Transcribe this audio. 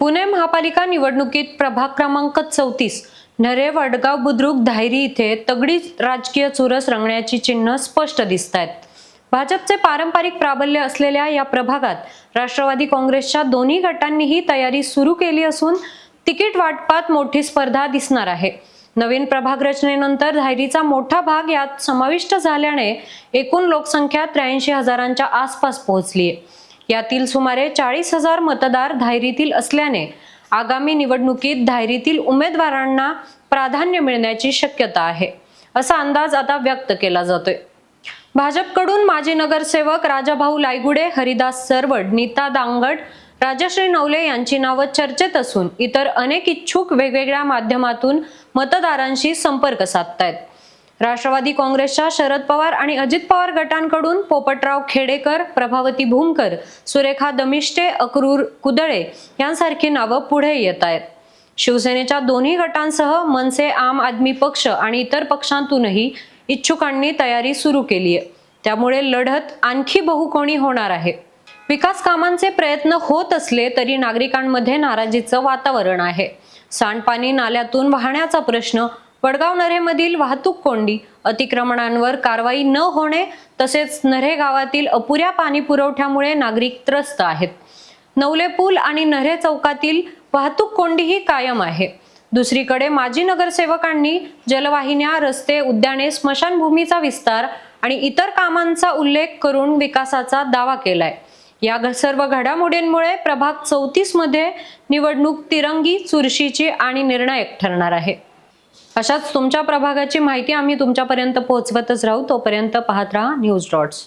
पुणे महापालिका निवडणुकीत प्रभाग क्रमांक चौतीस नरे वडगाव बुद्रुक धायरी इथे तगडी राजकीय चुरस रंगण्याची चिन्ह स्पष्ट दिसत आहेत भाजपचे पारंपरिक प्राबल्य असलेल्या या प्रभागात राष्ट्रवादी काँग्रेसच्या दोन्ही गटांनीही तयारी सुरू केली असून तिकीट वाटपात मोठी स्पर्धा दिसणार आहे. नवीन प्रभाग रचनेनंतर धायरीचा मोठा भाग यात समाविष्ट झाल्याने एकूण लोकसंख्या त्र्याऐंशी हजारांच्या आसपास पोहोचली आहे यातील सुमारे चाळीस हजार मतदार धायरीतील असल्याने आगामी निवडणुकीत धायरीतील उमेदवारांना प्राधान्य मिळण्याची शक्यता आहे असा अंदाज आता व्यक्त केला जातोय. भाजपकडून माजी नगरसेवक राजाभाऊ लायगुडे हरिदास सरवड नीता दांगड राजश्री नवले यांची नावं चर्चेत असून इतर अनेक इच्छुक वेगवेगळ्या माध्यमातून मतदारांशी संपर्क साधतायत. राष्ट्रवादी काँग्रेसच्या शरद पवार आणि अजित पवार गटांकडून पोपटराव खेडेकर प्रभावती भूमकर सुरेखा दमिष्टे अक्रूर कुदळे यांसारखी नावं पुढे येत आहेत. शिवसेनेच्या दोन्ही गटांसह मनसे आम आदमी पक्ष आणि इतर पक्षांतूनही इच्छुकांनी तयारी सुरू केली आहे. त्यामुळे लढत आणखी बहुकोणी होणार आहे. विकास कामांचे प्रयत्न होत असले तरी नागरिकांमध्ये नाराजीचं वातावरण आहे. सांडपाणी नाल्यातून वाहण्याचा प्रश्न वडगाव नरेमधील वाहतूक कोंडी अतिक्रमणांवर कारवाई न होणे तसेच नरे गावातील अपुऱ्या पाणी पुरवठ्यामुळे नागरिक त्रस्त आहेत. नवले पूल आणि नरे चौकातील वाहतूक कोंडीही कायम आहे. दुसरीकडे माजी नगरसेवकांनी जलवाहिन्या रस्ते उद्याने स्मशानभूमीचा विस्तार आणि इतर कामांचा उल्लेख करून विकासाचा दावा केलाय. या घ- सर्व घडामोडींमुळे प्रभाग चौतीसमध्ये निवडणूक तिरंगी चुरशीची आणि निर्णायक ठरणार आहे. अशाच तुमच्या प्रभागाची माहिती आम्ही तुमच्यापर्यंत पोहोचवतच राहू. तोपर्यंत पाहत राहा न्यूज डॉट्स